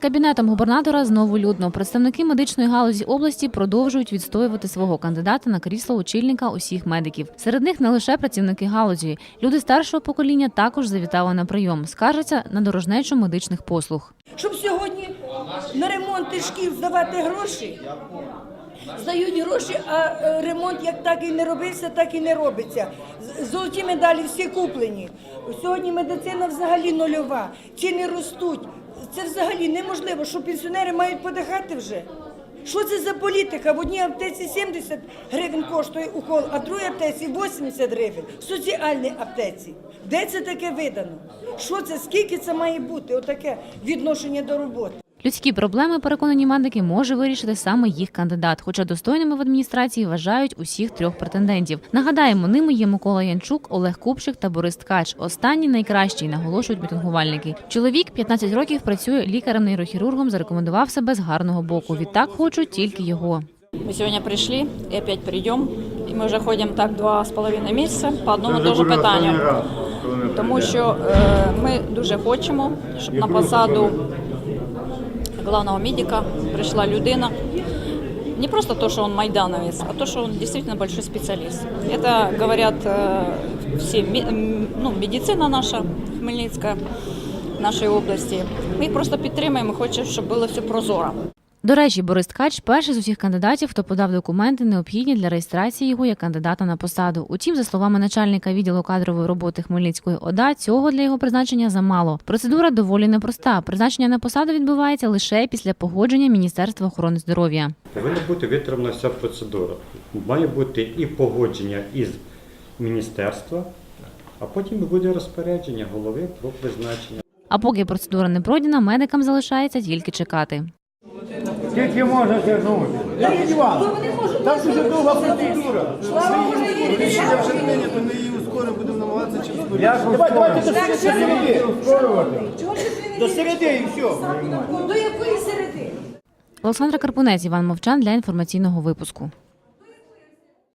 кабінетом губернатора знову людно. Представники медичної галузі області продовжують відстоювати свого кандидата на крісло очільника усіх медиків. Серед них не лише працівники галузі. Люди старшого покоління також завітали на прийом. Скаржаться на дорожнечу медичних послуг. Щоб сьогодні на ремонти шкіл здавати гроші. Здають гроші, а е, ремонт як так і не робився, так і не робиться. Золоті медалі всі куплені. Сьогодні медицина взагалі нульова. Ціни ростуть. Це взагалі неможливо, що пенсіонери мають подихати вже. Що це за політика? В одній аптеці 70 гривень коштує укол, а в другій аптеці 80 гривень. В соціальній аптеці. Де це таке видано? Що це? Скільки це має бути? Отаке відношення до роботи. Людські проблеми, переконані медики, може вирішити саме їх кандидат. Хоча достойними в адміністрації вважають усіх трьох претендентів. Нагадаємо, ними є Микола Янчук, Олег Купчик та Борис Ткач. Останній найкращий, наголошують мітингувальники. Чоловік 15 років працює лікарем-нейрохірургом, зарекомендував себе з гарного боку. Відтак хочуть тільки його. Мы сегодня пришли и опять придем. І ми вже ходимо так два з половиною місяця по одному і тому питанню. Тому що е, ми дуже хочемо, щоб на посаду главного медика прийшла людина. Не просто то, что он майдановец, а то, что он действительно большой специалист. Это говорят э, все, ну, медицина наша Хмельницька, нашей області. Ми просто підтримуємо хочемо, щоб було все прозоро. До речі, Борис Ткач перший з усіх кандидатів, хто подав документи, необхідні для реєстрації його як кандидата на посаду. Утім, за словами начальника відділу кадрової роботи Хмельницької ОДА, цього для його призначення замало. Процедура доволі непроста. Призначення на посаду відбувається лише після погодження Міністерства охорони здоров'я. Повинна бути витримана вся процедура. Має бути і погодження із міністерства, а потім буде розпорядження голови про призначення. А поки процедура не пройдена, медикам залишається тільки чекати. Скільки можна тягнути? Леонід Іванович, там дуже довга процедура. Рішення вже прийнято, ми її ускоримо, будемо намагатися чим скоріше. Давай, давайте до середи. Ускорювати. До середи і все. До якої середи? Олександра Карпунець, Іван Мовчан для інформаційного випуску.